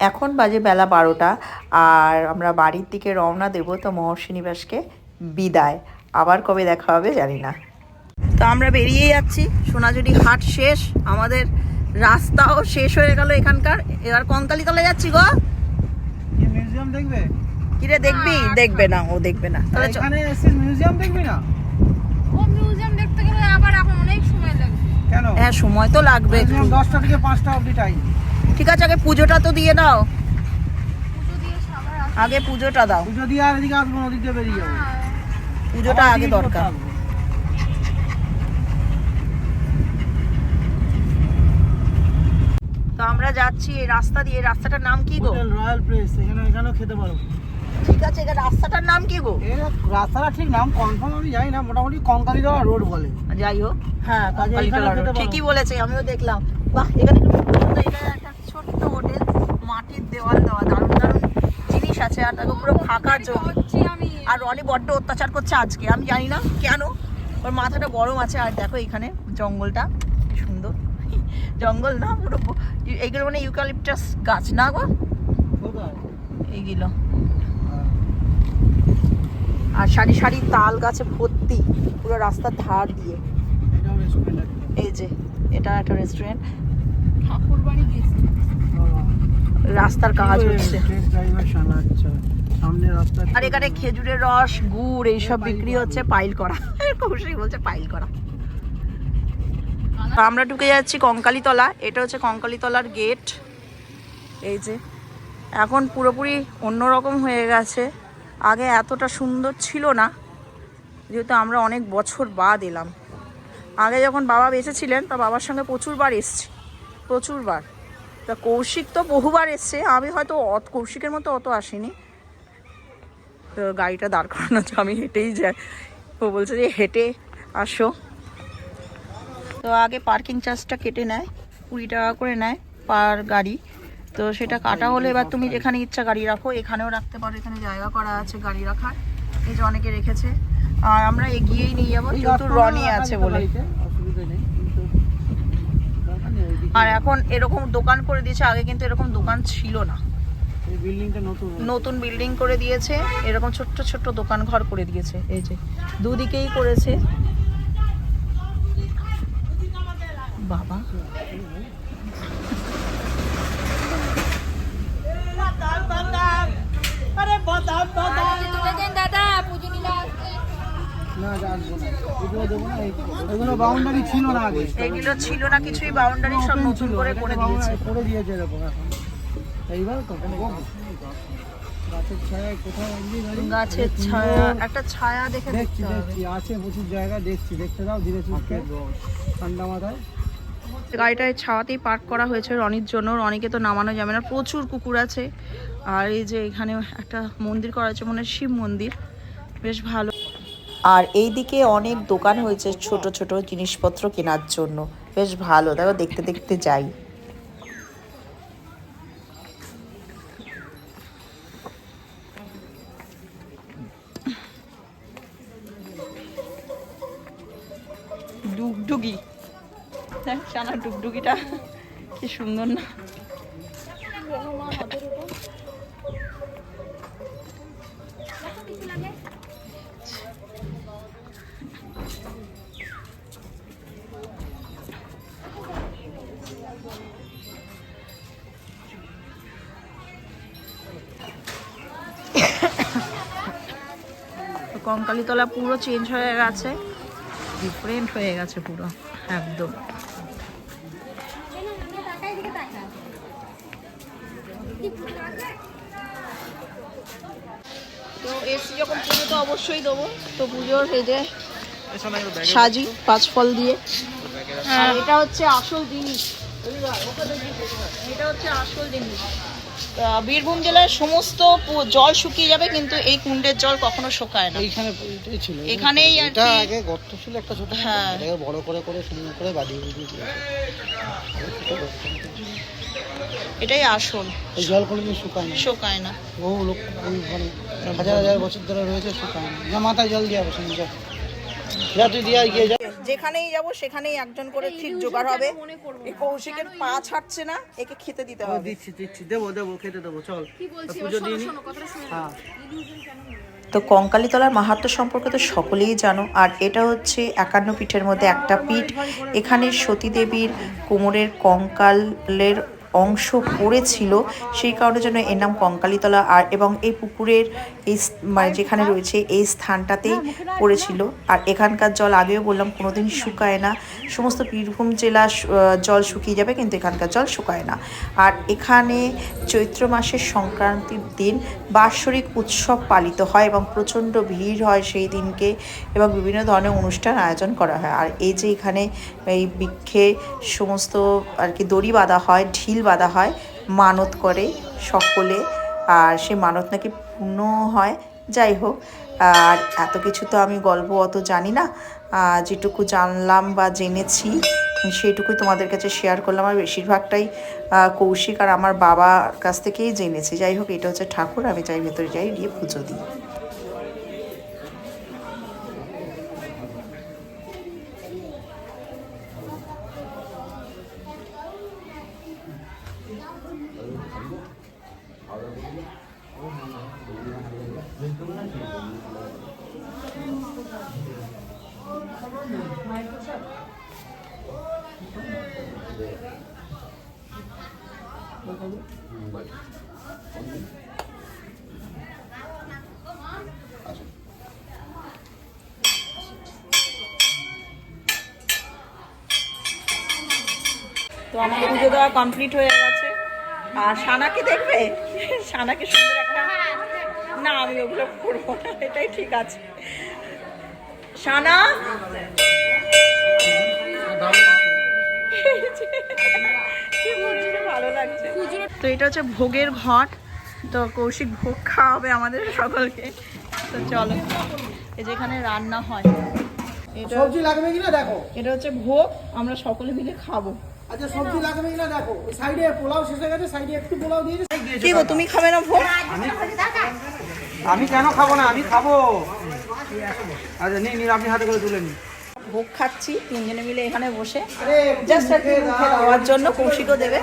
এখন বাজে বেলা বারোটা আর আমরা বাড়ির দিকে রওনা দেবো তো মহর্ষি নিবাসকে। বিদায়। আবার কবে দেখা হবে জানি না। তো আমরা বেরিয়ে যাচ্ছি। সোনাঝুরি হাট শেষ। আমাদের রাস্তাও শেষ হয়ে গেল এখানকার। এবার কঙ্কালীতলা যাচ্ছি গো। মিউজিয়াম দেখবে? কিরে দেখবি? দেখবে না ও দেখবে না। তাহলে এখানে এসে মিউজিয়াম দেখবি না? ও মিউজিয়াম দেখতে গেলে আবার এখন অনেক সময় লাগবে। কেন? হ্যাঁ সময় তো লাগবে। একটু মিউজিয়াম দশটা থেকে পাঁচটা অবধি টাইম ঠিক আছে আগে পুজোটা তো দিয়ে আসে আগে পুজোটা দাও। পুজো দিয়ে আর এদিকে আসব নদীতে বেরিয়ে যাব। পুজোটা আগে দরকার। তো আমরা যাচ্ছি এই রাস্তা দিয়ে। রাস্তাটার নাম কি গো? রয়্যাল প্লেস এখানে এখানেও খেতে পারো। ঠিক আছে এটা রাস্তাটার নাম কি গো? রাস্তাটা ঠিক নাম কনফার্ম আমি জানি না মোটামুটি কঙ্কালি দেওয়া রোড বলে। যাই হোক হ্যাঁ। ঠিকই বলেছে আমিও দেখলাম। বাহ এখানে একটা দেওয়াল দেওয়া দারুণ দারুণ জিনিস আছে আর দেখো পুরো ফাঁকা জমি। আর রনি বড্ড অত্যাচার করছে আজকে আমি জানি না কেন। ওর মাথাটা গরম আছে আর দেখো এখানে জঙ্গলটা কি সুন্দর। জঙ্গল না পুরো এইগুলো মানে ইউক্যালিপটাস গাছ না গো? এইগুলো। আর সারি সারি তাল গাছে ভর্তি পুরো রাস্তার ধার দিয়ে। এই যে এটা একটা রেস্টুরেন্ট ঠাকুর বাড়ি গেছি। রাস্তার কাজ হচ্ছে। আচ্ছা আর এখানে খেজুরের রস গুড় এইসব বিক্রি হচ্ছে পাইল করা। কৌশিক বলছে পাইল করা। আমরা ঢুকে যাচ্ছি কঙ্কালীতলা। এটা হচ্ছে কঙ্কালীতলার গেট। এই যে এখন পুরোপুরি অন্যরকম হয়ে গেছে। আগে এতটা সুন্দর ছিল না যেহেতু আমরা অনেক বছর বাদ এলাম। আগে যখন বাবা বেঁচে ছিলেন তা বাবার সঙ্গে প্রচুরবার এসছি। প্রচুরবার। তা কৌশিক তো বহুবার এসছে। আমি হয়তো অত, কৌশিকের মতো অত আসিনি। তো গাড়িটা দাঁড় করানো আমি হেঁটেই যাই। ও বলছে যে, হেঁটে আসো। তো আগে পার্কিং চার্জটা কেটে নেয়, কুড়ি টাকা করে নেয় পার গাড়ি। তো সেটা কাটা হলে, এবার তুমি যেখানে ইচ্ছা গাড়ি রাখো, এখানেও রাখতে পারো। এখানে জায়গা করা আছে গাড়ি রাখার। এই যে অনেকে রেখেছে। আর আমরা এগিয়েই নিয়ে যাব, যেহেতু রনি আছে বলে অসুবিধা নেই কিন্তু দরকার নেই, ওইদিকে- আর এখন এরকম দোকান করে দিয়েছে আগে কিন্তু এরকম দোকান ছিল না। বিল্ডিংটা নতুন নতুন বিল্ডিং করে দিয়েছে এরকম ছোট্ট ছোট্ট দোকান ঘর করে দিয়েছে এই যে দুদিকেই করেছে। বাবা তুলে দেন দাদা পুজো নিলে আসবে না যা আসব না এগুলো বাউন্ডারি ছিল না আগে। এগুলো ছিল না কিছুই বাউন্ডারি সব নতুন করে করে দিয়েছে। করে দিয়েছে এরকম এখন। এইবার গাছের ছায়া একটা ছায়া দেখে দেখছি দেখছি আছে প্রচুর জায়গা দেখছি দেখতে দাও ধীরে সুস্থে। ঠান্ডা মাথায়। গাড়িটায় ছাওয়াতেই পার্ক করা হয়েছে রনির জন্য। রনিকে তো নামানো যাবে না প্রচুর কুকুর আছে। আর এই যে এখানে একটা মন্দির করা আছে মনে হয় শিব মন্দির। বেশ ভালো। আর এই দিকে অনেক দোকান হয়েছে ছোট ছোট জিনিসপত্র কেনার জন্য। বেশ ভালো। দেখো, দেখতে দেখতে যাই। ডুগডুগি। সানা ডুগডুগিটা কি সুন্দর না। কঙ্কালীতলা পুরো চেঞ্জ হয়ে গেছে। ডিফারেন্ট হয়ে গেছে পুরো, একদম। তো এসি যখন তো অবশ্যই দেবো। তো পুজোর সাজি পাঁচ ফল দিয়ে এটা হচ্ছে আসল জিনিস। এটা হচ্ছে আসল জিনিস। বীরভূম জেলার সমস্ত জল শুকিয়ে যাবে কিন্তু এই কুণ্ডের জল কখনো শুকায় না। এইখানে ছিল। এখানেই এটা আগে গর্ত ছিল একটা ছোট হ্যাঁ। বড় করে করে সুন্দর করে বাঁধিয়ে বুঝিয়ে দিয়েছে। এটাই আসল। এই জল কোনোদিন শুকায় না। শুকায় না। বহু লোক বহু মানে হাজার হাজার বছর ধরে রয়েছে শুকায় না। মাথায় জল দিয়ে হবে সঙ্গে যেখানেই যাব সেখানেই একজন করে ঠিক জোগাড় হবে। এই কৌশিকের পা ছাড়ছে না একে খেতে দিতে হবে। দিচ্ছি দিচ্ছি। দেবো দেবো খেতে দেবো চল। পুজো দিয়ে নি হ্যাঁ। তো কঙ্কালীতলার মাহাত্ম্য সম্পর্কে তো সকলেই জানো আর এটা হচ্ছে একান্ন পীঠের মধ্যে একটা পীঠ। এখানে সতীদেবীর কোমরের কঙ্কালের অংশ পড়েছিল, সেই কারণে জন্য এর নাম কঙ্কালীতলা। আর এবং এই পুকুরের এই মানে যেখানে রয়েছে এই স্থানটাতেই পড়েছিল। আর এখানকার জল আগেও বললাম, কোনোদিন শুকায় না। সমস্ত বীরভূম জেলা জল শুকিয়ে যাবে, কিন্তু এখানকার জল শুকায় না। আর এখানে চৈত্র মাসের সংক্রান্তির দিন বাৎসরিক উৎসব পালিত হয় এবং প্রচণ্ড ভিড় হয় সেই দিনকে এবং বিভিন্ন ধরনের অনুষ্ঠান আয়োজন করা হয়। আর এই যে এখানে এই বৃক্ষে সমস্ত আর কি দড়ি বাঁধা হয়, ঢিল বাঁধা হয়, মানত করে সকলে। আর সেই মানত নাকি পূর্ণ হয়, যাই হোক। আর এত কিছু তো আমি গল্প অত জানি না। যেটুকু জানলাম বা জেনেছি, সেইটুকুই তোমাদের কাছে শেয়ার করলাম। আর বেশিরভাগটাই কৌশিক আর আমার বাবার কাছ থেকেই জেনেছি। যাই হোক, এটা হচ্ছে ঠাকুর। আমি চাই ভেতরে যাই, গিয়ে পুজো দিই। তো আমার পুজো দেওয়া কমপ্লিট হয়ে গেছে। আর সানাকে দেখবে? সানাকে সুন্দর একটা না আমি ওগুলো করব না এটাই ঠিক আছে। সানা ভালো লাগছে। তো এটা হচ্ছে ভোগের ঘট। তো কৌশিক ভোগ খাওয়াবে আমাদের সকলকে। তো চলো এই যেখানে রান্না হয়। এটা সবজি লাগবে কিনা দেখো। এটা হচ্ছে ভোগ আমরা সকলে মিলে খাব। আচ্ছা সবজি লাগবে কিনা দেখো। ওই সাইডে পোলাও শেষ হয়ে গেছে সাইডে একটু পোলাও দিয়েছে কি গো তুমি খাবে না ভোগ? আমি কেন খাব না? আমি খাব। আচ্ছা নিন নিন আপনি হাতে করে তুলে নিন। ভোগ খাচ্ছি তিনজনে মিলে এখানে বসে। জাস্ট কি মুখে দেওয়ার জন্য কৌশিকও দেবে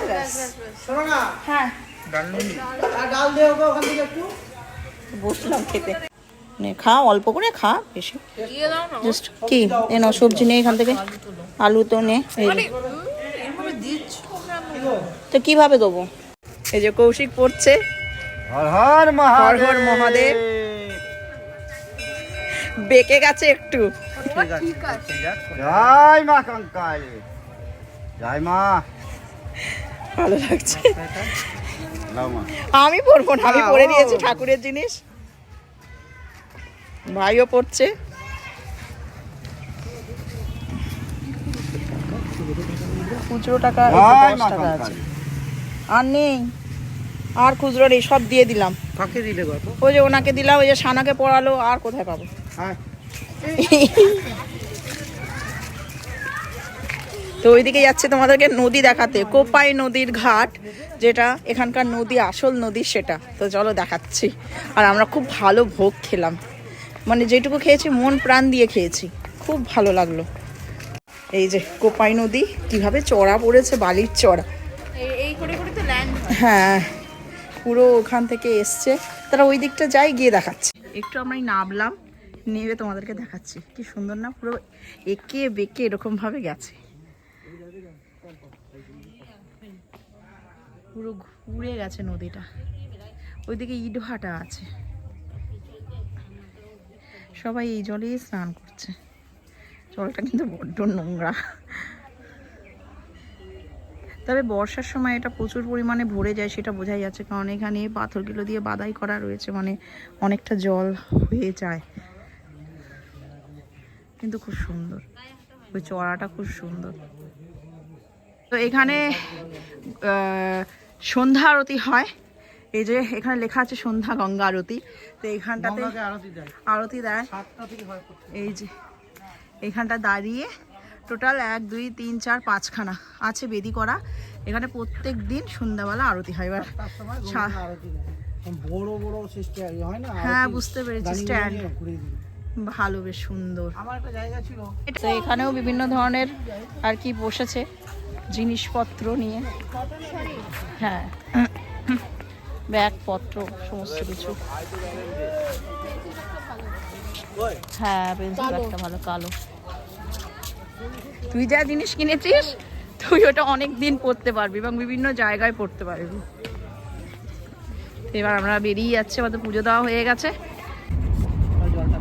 শোনো না। হ্যাঁ। আর ডাল দিয়ে ওকে ওখান থেকে একটু বসলাম খেতে। খা অল্প করে খা বেশি। জাস্ট কি? এ নাও সবজি নেই এখান থেকে। আলু তো নে। তো কীভাবে দেবো? এই যে কৌশিক পড়ছে। হর হর মহাদেব। বেঁকে গেছে একটু। জয় মা কঙ্কালী। জয় মা। ভালো লাগছে। আমি পড়ব না আমি পড়ে নিয়েছি ঠাকুরের জিনিস। ভাইও পড়ছে। খুচরো টাকা এই দশ টাকা আছে। আর নেই। আর খুচরো নেই সব দিয়ে দিলাম। কাকে দিলে ওই যে ওনাকে দিলাম ওই যে সানাকে পড়ালো আর কোথায় পাবো? হ্যাঁ। তো ওইদিকে যাচ্ছে তোমাদেরকে নদী দেখাতে কোপাই নদীর ঘাট যেটা এখানকার নদী আসল নদী সেটা। তো চলো দেখাচ্ছি। আর আমরা খুব ভালো ভোগ খেলাম। মানে যেটুকু খেয়েছি মন প্রাণ দিয়ে খেয়েছি। খুব ভালো লাগল। এই যে কোপাই নদী কীভাবে চড়া পড়েছে বালির চড়া। এই করে করে তো ল্যান্ড হ্যাঁ। পুরো ওখান থেকে এসছে। তারা ওই দিকটা যাই গিয়ে দেখাচ্ছে। একটু আমরা নামলাম নেমে তোমাদেরকে দেখাচ্ছি। কি সুন্দর না পুরো একে বেঁকে এরকম ভাবে গেছে। পুরো ঘুরে গেছে নদীটা। ওইদিকে ইট ভাটা আছে। সবাই এই জলেই স্নান করছে। জলটা কিন্তু বড্ড নোংরা। তবে বর্ষার সময় এটা প্রচুর পরিমাণে ভরে যায় সেটা বোঝাই যাচ্ছে কারণ এখানে পাথরগুলো দিয়ে বাদাই করা রয়েছে মানে অনেকটা জল হয়ে যায়। কিন্তু খুব সুন্দর। ওই চড়াটা খুব সুন্দর। তো এখানে সন্ধ্যা আরতি হয়। এই যে এখানে লেখা আছে সন্ধ্যা গঙ্গা আরতি। তো এখানটাতে আরতি দেয়। আরতি দেয়। এই যে এখানটা দাঁড়িয়ে টোটাল এক দুই তিন চার পাঁচখানা আছে বেদি করা। এখানে প্রত্যেক দিন সন্ধ্যাবেলা আরতি হয়। এবার বড় বড় হয় না? হ্যাঁ বুঝতে পেরেছি স্ট্যান্ড। ভালো বেশ সুন্দর। আমার জায়গা ছিল। তো এখানেও বিভিন্ন ধরনের আর কি বসেছে জিনিসপত্র নিয়ে। হ্যাঁ ব্যাগপত্র সমস্ত কিছু। হ্যাঁ পেন্সিল ব্যাগটা ভালো কালো। তুই যা জিনিস কিনেছিস, তুই ওটা অনেক দিন পড়তে পারবি এবং বিভিন্ন জায়গায় পড়তে পারবি। এবার আমরা বেরিয়ে যাচ্ছি, আমাদের পুজো দেওয়া হয়ে গেছে জলটা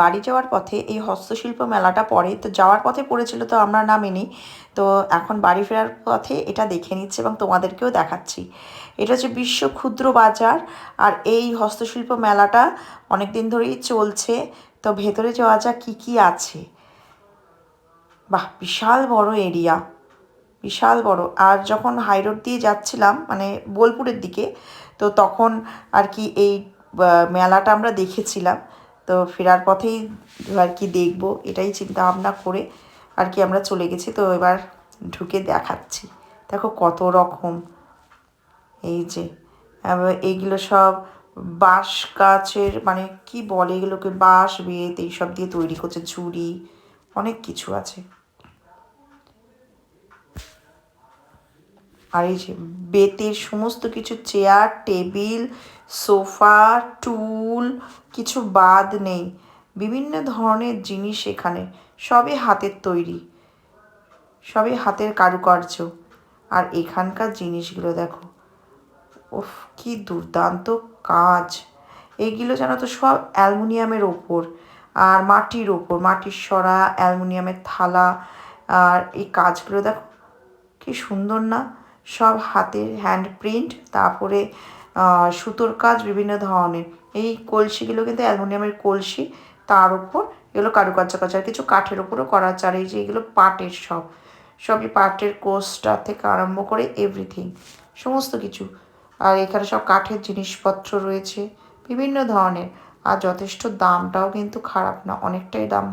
বাড়ি যাওয়ার পথে এই হস্তশিল্প মেলাটা পড়ে। তো যাওয়ার পথে পড়েছিল তো আমরা নামিনি। তো এখন বাড়ি ফেরার পথে এটা দেখে নিচ্ছে এবং তোমাদেরকেও দেখাচ্ছি। এটা হচ্ছে বিশ্ব ক্ষুদ্র বাজার আর এই হস্তশিল্প মেলাটা অনেক দিন ধরেই চলছে। তো ভেতরে যাওয়া যাক কী কী আছে। বাহ, বিশাল বড় এরিয়া। বিশাল বড়। আর যখন হাই রোড দিয়ে যাচ্ছিলাম মানে বোলপুরের দিকে, তো তখন আর কি এই মেলাটা আমরা দেখেছিলাম। তো ফেরার পথেই আর কি দেখব, এটাই চিন্তা ভাবনা করে আর কি আমরা চলে গেছি। তো এবার ঢুকে দেখাচ্ছি। দেখো কত রকম। এই যে এইগুলো সব বাঁশ গাছের মানে কি বলে এগুলোকে? বাঁশ, বেত, এইসব দিয়ে তৈরি করছে ঝুড়ি, অনেক কিছু আছে। আর এই যে বেতের সমস্ত কিছু, চেয়ার, টেবিল, সোফা, টুল, কিছু বাদ নেই। বিভিন্ন ধরনের জিনিস এখানে, সবই হাতের তৈরি। সবই হাতের কারুকার্য। আর এখানকার জিনিসগুলো দেখো। উফ, কি দুর্দান্ত কাজ। এইগুলো জানো তো, সব অ্যালুমিনিয়ামের ওপর। আর মাটির ওপর, মাটির সরা, অ্যালুমিনিয়ামের থালা। আর এই কাজগুলো দেখো, কি সুন্দর না? সব হাতের হ্যান্ড প্রিন্ট তারপরে সুতোর কাজ বিভিন্ন ধরনের। এই কলসিগুলো কিন্তু অ্যালুমিনিয়ামের কলসি, তার উপর এগুলো কারুকার্য কাজ আর কিছু কাঠের উপরও করা আর এই যে এগুলো পাটের সব, সবই পাটের কোষটা থেকে আরম্ভ করে এভরিথিং সমস্ত কিছু। আর এখানে সব কাঠের জিনিসপত্র রয়েছে, বিভিন্ন ধরনের। আর যথেষ্ট দামটাও কিন্তু খারাপ না, অনেকটাই দাম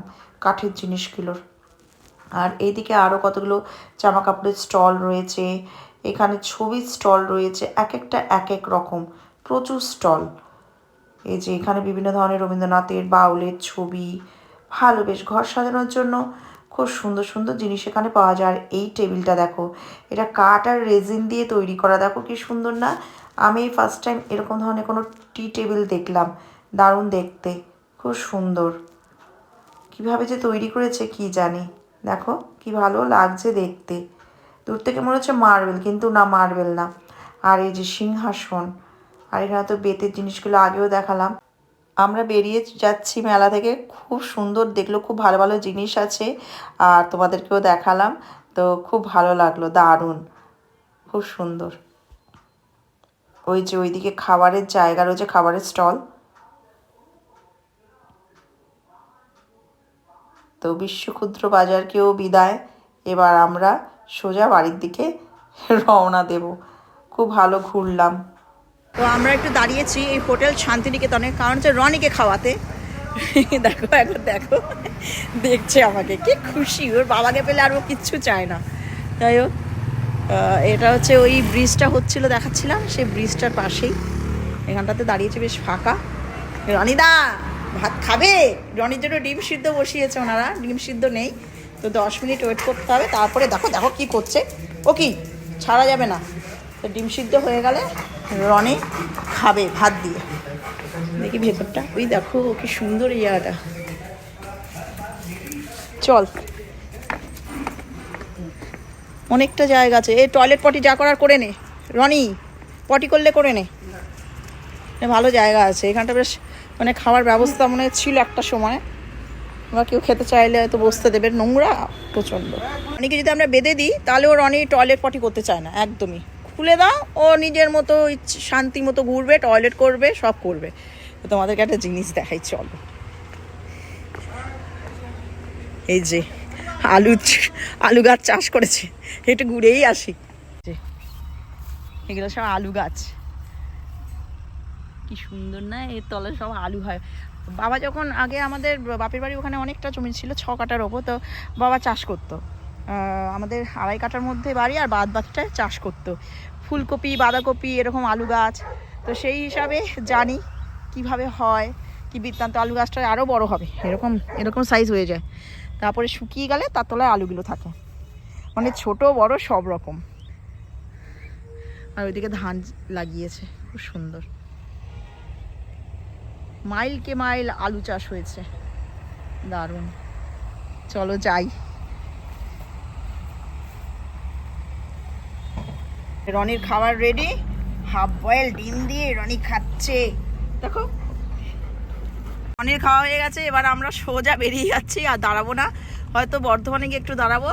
কাঠের জিনিসগুলোর। আর এইদিকে আরও কতগুলো জামা কাপড়ের স্টল রয়েছে এখানে ছবির স্টল রয়েছে এক একটা এক এক রকম, প্রচুর স্টল। এই যে এখানে বিভিন্ন ধরনের রবীন্দ্রনাথের বাউলের ছবি, ভালো বেশ ঘর সাজানোর জন্য খুব সুন্দর সুন্দর জিনিস এখানে পাওয়া যায়। আর এই টেবিলটা দেখো, এটা কাঠ আর রেজিন দিয়ে তৈরি করা, দেখো কি সুন্দর না? আমি ফার্স্ট টাইম এরকম ধরনের কোনো টি টেবিল দেখলাম, দারুণ দেখতে, খুব সুন্দর। কীভাবে যে তৈরি করেছে কি জানি, দেখো কি ভালো লাগছে দেখতে। দূর থেকে মনে হচ্ছে মার্বেল কিন্তু না মার্বেল না। আর এই যে সিংহাসন, আর এখানে তো বেতের জিনিসগুলো আগেও দেখালাম। আমরা বেরিয়ে যাচ্ছি মেলা থেকে। খুব সুন্দর দেখল, খুব ভালো ভালো জিনিস আছে। আর তোমাদেরকেও দেখালাম। তো খুব ভালো লাগল, দারুণ। খুব সুন্দর। ওই যে ওইদিকে খাবারের জায়গা রয়েছে খাবারের স্টল। তো বিশ্ব ক্ষুদ্র বাজারকেও বিদায়। এবার আমরা সোজা বাড়ির দিকে রওনা দেব। খুব ভালো ঘুরলাম। তো আমরা একটু দাঁড়িয়েছি এই হোটেল শান্তিনিকেতনে কারণ হচ্ছে রনিকে খাওয়াতে। দেখো এখন দেখো। দেখছে আমাকে। কি খুশি, ওর বাবাকে পেলে আর ও কিচ্ছু চায় না। যাই হোক এটা হচ্ছে ওই ব্রিজটা হচ্ছিল, দেখাচ্ছিলাম, সেই ব্রিজটার পাশেই। এখানটাতে দাঁড়িয়েছে বেশ ফাঁকা। রনিদা, ভাত খাবে? রনির জন্য ডিম সিদ্ধ বসিয়েছে ওনারা, ডিম সিদ্ধ নেই। তো দশ মিনিট ওয়েট করতে হবে, তারপরে দেখো দেখো কি করছে। ও কি? ছাড়া যাবে না। তো ডিম সিদ্ধ হয়ে গেলে রনি খাবে ভাত দিয়ে। দেখি ভেতরটা। ওই দেখো, ও কি সুন্দর জায়গাটা চল। অনেকটা জায়গা আছে। এই টয়লেট পটি যা করার করে নে। রনি পটি করলে করে নে। ভালো জায়গা আছে। এখানটা বেশ মানে খাওয়ার ব্যবস্থা মনে ছিল একটা সময়। বা কেউ খেতে চাইলে হয়তো বসতে দেবে, নোংরা প্রচণ্ড। অনেকে যদি আমরা বেঁধে দিই, তাহলে ও রনি টয়লেট পটি করতে চায় না, একদমই। খুলে দাও, ও নিজের মতো শান্তি মতো ঘুরবে টয়লেট করবে, সব করবে। তোমাদেরকে একটা জিনিস দেখাই, চলো। এই যে, আলু আলু গাছ চাষ করেছে, একটু ঘুরেই আসি। এগুলো সব আলু গাছ। কি সুন্দর না, এর তলায় সব আলু হয়। বাবা যখন আগে আমাদের বাপের বাড়ি ওখানে অনেকটা জমি ছিল, ছ কাটার ওপর, তো বাবা চাষ করতো। আমাদের আড়াই কাটার মধ্যে বাড়ি আর বাদ বাকিটা চাষ করতো। ফুলকপি, বাঁধাকপি, এরকম আলু গাছ, তো সেই হিসাবে জানি কীভাবে হয়, কি বৃত্তান্ত আলু গাছটা আরও বড় হবে, এরকম এরকম সাইজ হয়ে যায়। তারপরে শুকিয়ে গেলে তার তলায় আলুগুলো থাকে। মানে ছোট, বড়, সব রকম। আর ওইদিকে ধান লাগিয়েছে, খুব সুন্দর। মাইলকে মাইল আলু চাষ হয়েছে। দারুণ। চলো যাই। রনির খাবার রেডি হাফ বয়েল ডিম দিয়ে রনি খাচ্ছে। দেখো। রনির খাওয়া হয়ে গেছে এবার আমরা সোজা বেরিয়ে যাচ্ছি আর দাঁড়াবো না। হয়তো বর্ধমানে গিয়ে একটু দাঁড়াবো।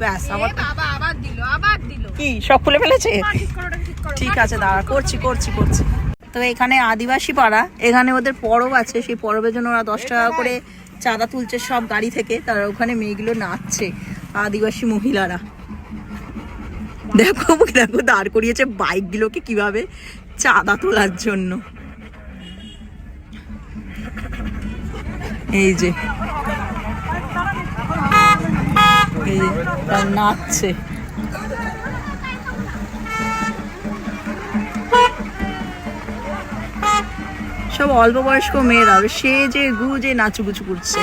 ব্যাস আমার বাবা আবার দিল আবার দিল। কি সব খুলে ফেলেছে? ঠিক আছে দাঁড়া করছি করছি করছি। তো এখানে আদিবাসী পাড়া, এখানে ওদের পরব আছে, সেই পরবের জন্য ওরা দশ টাকা করে চাঁদা তুলছে সব গাড়ি থেকে, তারা ওখানে মেয়েগুলো নাচছে, আদিবাসী মহিলারা। দেখো দেখো, দাঁড় করিয়েছে বাইকগুলোকে কীভাবে চাঁদা তোলার জন্য। এই যে নাচছে। সব অল্প বয়স্ক মেয়েরা সে যে গু যে নাচুগুচু করছে।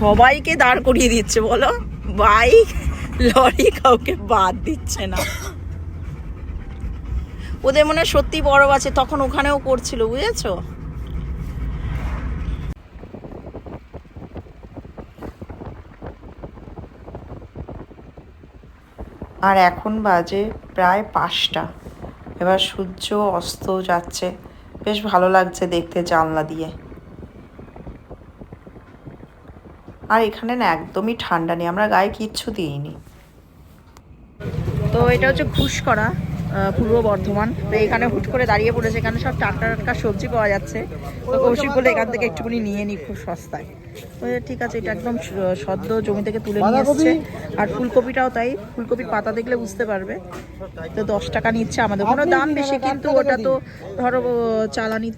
সবাইকে দাঁড় করিয়ে দিচ্ছে, বলো? বাইক লরি কাউকে বাদ দিচ্ছে না। ওদের মনে সত্যি বড় আছে, তখন ওখানেও করছিল, বুঝেছ? আর এখন বাজে প্রায় পাঁচটা। এবার সূর্য অস্ত যাচ্ছে। বেশ ভালো লাগছে দেখতে জানলা দিয়ে। আর এখানে না একদমই ঠান্ডা নেই। আমরা গায়ে কিচ্ছু দিইনি। তো এটা হচ্ছে ঘুষ করা। পূর্ব বর্ধমান। তো এখানে হুট করে দাঁড়িয়ে পড়েছে এখানে সব টাটকা টাটকা সবজি পাওয়া যাচ্ছে। তো কৌশিক বলে এখান থেকে একটুখানি নিয়ে নিই খুব সস্তায়। তো ঠিক আছে এটা একদম সদ্য জমি থেকে তুলে নিয়ে এসছে। আর ফুলকপিটাও তাই ফুলকপির পাতা দেখলে বুঝতে পারবে। তো দশ টাকা নিচ্ছে আমাদের। কোনো দাম বেশি কিন্তু ওটা তো ধরো চালানি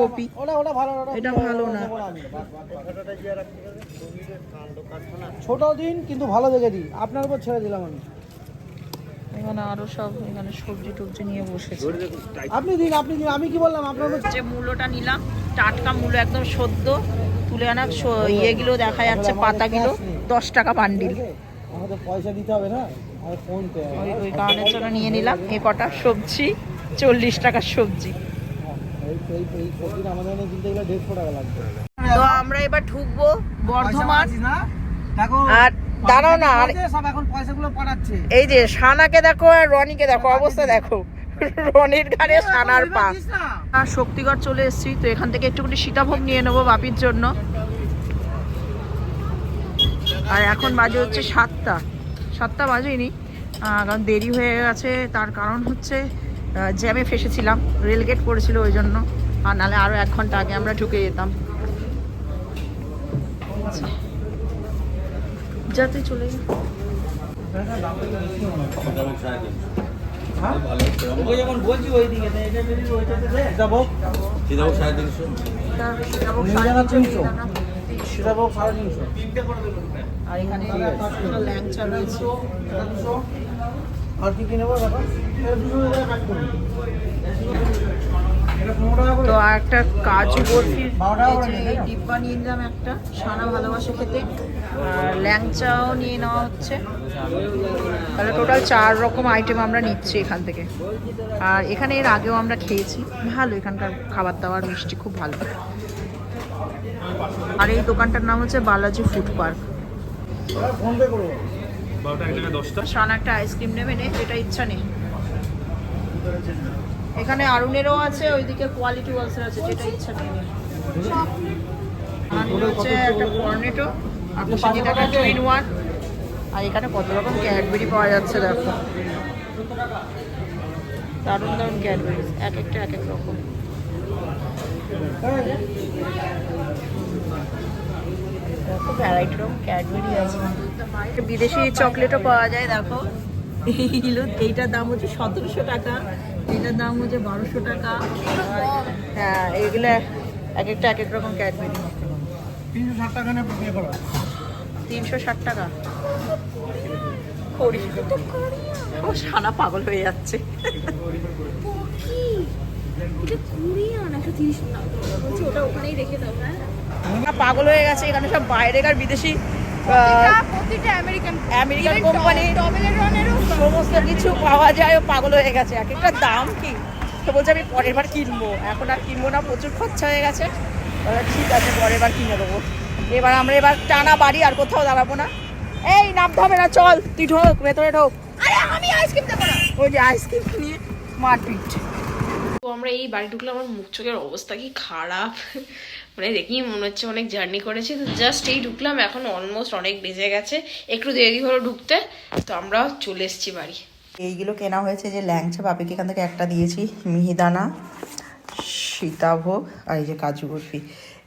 কপি। এটা ভালো না। ছোট দিন কিন্তু ভালো দেখে দিই। আপনার উপর ছেড়ে দিলাম আমি। এখানে আরও সব এখানে সবজি টবজি নিয়ে বসেছে। আপনি দিন আপনি দিন আমি কি বললাম? আপনার যে মূলোটা নিলাম টাটকা মূলো একদম সদ্য। তুলে আনা ইয়েগুলো দেখা যাচ্ছে পাতাগুলো দশ টাকা বান্ডিল আমাদের পয়সা দিতে হবে না? ওই কারণের জন্য নিয়ে নিলাম এ কটা সবজি চল্লিশ টাকার সবজি। তো আমরা এবার ঢুকবো বর্ধমান। আর দাঁড়াও না আর সব এখন পয়সাগুলো পাঠাচ্ছে। এই যে সানাকে দেখো আর রনিকে দেখো অবস্থা দেখো। রনির ঘাড়ে সানার পা আর শক্তিগড় চলে এসেছি তো এখান থেকে একটুখানি সীতাভোগ নিয়ে নেব বাপির জন্য। আর এখন বাজে হচ্ছে সাতটা। সাতটা বাজেনি কারণ দেরি হয়ে গেছে তার কারণ হচ্ছে জ্যামে ফেসেছিলাম রেলগেট করেছিল ওই জন্য। আর নাহলে আরও এক ঘণ্টা আগে আমরা ঢুকে যেতাম। যাতে চলে যাই তিনশো। আর এখানে ল্যাংচা রয়েছে? আর কি কি নেব? দেখো। তো আর একটা কাজু বরফির? ডিব্বা নিয়ে নিলাম একটা। সানা ভালোবাসে খেতে। আর ল্যাংচাও নিয়ে নেওয়া হচ্ছে। তাহলে টোটাল চার রকম আইটেম আমরা নিচ্ছি এখান থেকে। আর এখানে এর আগেও আমরা খেয়েছি। ভালো এখানকার খাবার দাবার মিষ্টি খুব ভালো। আর এই দোকানটার নাম হচ্ছে বালাজি ফুড পার্ক। সানা একটা আইসক্রিম নেবে নে যেটা ইচ্ছা নেই এখানে আরুনেরও আছে, ওইদিকে কোয়ালিটি ওয়ালসের আছে, যেটা ইচ্ছা আর হচ্ছে একটা ওয়ান আর এখানে কত রকম ক্যাডবেরি পাওয়া যাচ্ছে, দেখো। দারুণ দারুণ এক একটা, এক এক রকম। রকম ক্যাডবেরি আছে। বিদেশি চকলেটও পাওয়া যায়, দেখো। এইটার দাম হচ্ছে সতেরোশো টাকা। এটার দাম হচ্ছে বারোশো টাকা। হ্যাঁ এগুলো এক একটা এক এক রকম ক্যাডবেরি তিনশো ষাট টাকা করো তিনশো ষাট টাকা। ও সানা পাগল হয়ে যাচ্ছে। না হ্যাঁ। পাগল হয়ে গেছে এখানে সব বাইরেকার বিদেশি আমেরিকান আমেরিকান কোম্পানি সমস্ত কিছু পাওয়া যায় ও পাগল হয়ে গেছে। এক একটা দাম কি? তো বলছে আমি পরের বার কিনবো। এখন আর কিনবো না প্রচুর খরচা হয়ে গেছে। ঠিক আছে পরের বার কিনে দেবো। এবার আমরা এবার টানা বাড়ি আর কোথাও দাঁড়াবো না। এই নামতে হবে না চল। তুই ঢোক ভেতরে ঢোক। আরে আমি আইসক্রিম দেবো না। ওই যে আইসক্রিম নিয়ে মারপিট। তো আমরা এই বাড়ি ঢুকলে আমার মুখ চোখের অবস্থা কি খারাপ? মানে দেখি মনে হচ্ছে অনেক জার্নি করেছি, তো জাস্ট এই ঢুকলাম, এখন অলমোস্ট অনেক বেজে গেছে। একটু দেরি হলো ঢুকতে, তো আমরা চলে এসেছি বাড়ি। এইগুলো কেনা হয়েছে যে ল্যাংচা, বাপিকে এখান থেকে একটা দিয়েছি, মিহিদানা, সীতাভোগ, আর এই যে কাজু বরফি।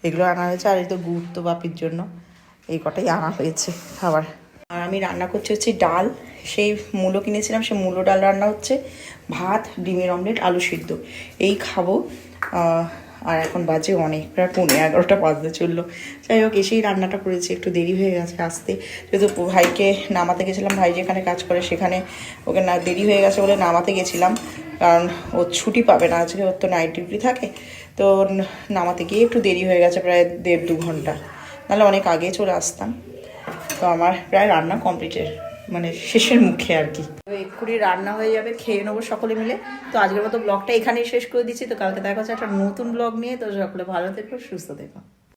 এগুলো আনা হয়েছে, আর এই তো গুড় তো বাপির জন্য। এই কটাই আনা হয়েছে খাবার আর আমি রান্না করছি হচ্ছে ডাল। সেই মূলো কিনেছিলাম, সেই মূলো ডাল রান্না হচ্ছে ভাত, ডিমের অমলেট, আলু সিদ্ধ। এই খাব আর এখন বাজে অনেক প্রায় পনেরো এগারোটা বাজতে চলল। যাই হোক, এসেই রান্নাটা করেছি, একটু দেরি হয়ে গেছে আসতে। যেহেতু ভাইকে নামাতে গেছিলাম, ভাই যেখানে কাজ করে সেখানে ওকে না, দেরি হয়ে গেছে বলে নামাতে গেছিলাম। কারণ ও ছুটি পাবে না, আজকে ওর তো নাইট ডিউটি থাকে। তো নামাতে গিয়ে একটু দেরি হয়ে গেছে, প্রায় দেড় দু ঘণ্টা। নাহলে অনেক আগে চলে আসতাম। তো আমার প্রায় রান্না কমপ্লিটের মানে শেষের মুখে আর কি। এক্ষুনি রান্না হয়ে যাবে, খেয়ে নেব সকলে মিলে। তো আজকের মতো ব্লগটা এখানেই শেষ করে দিচ্ছি। তো কালকে দেখা হচ্ছে একটা নতুন ব্লগ নিয়ে। তো সকলে ভালো থেকো, সুস্থ থেকো।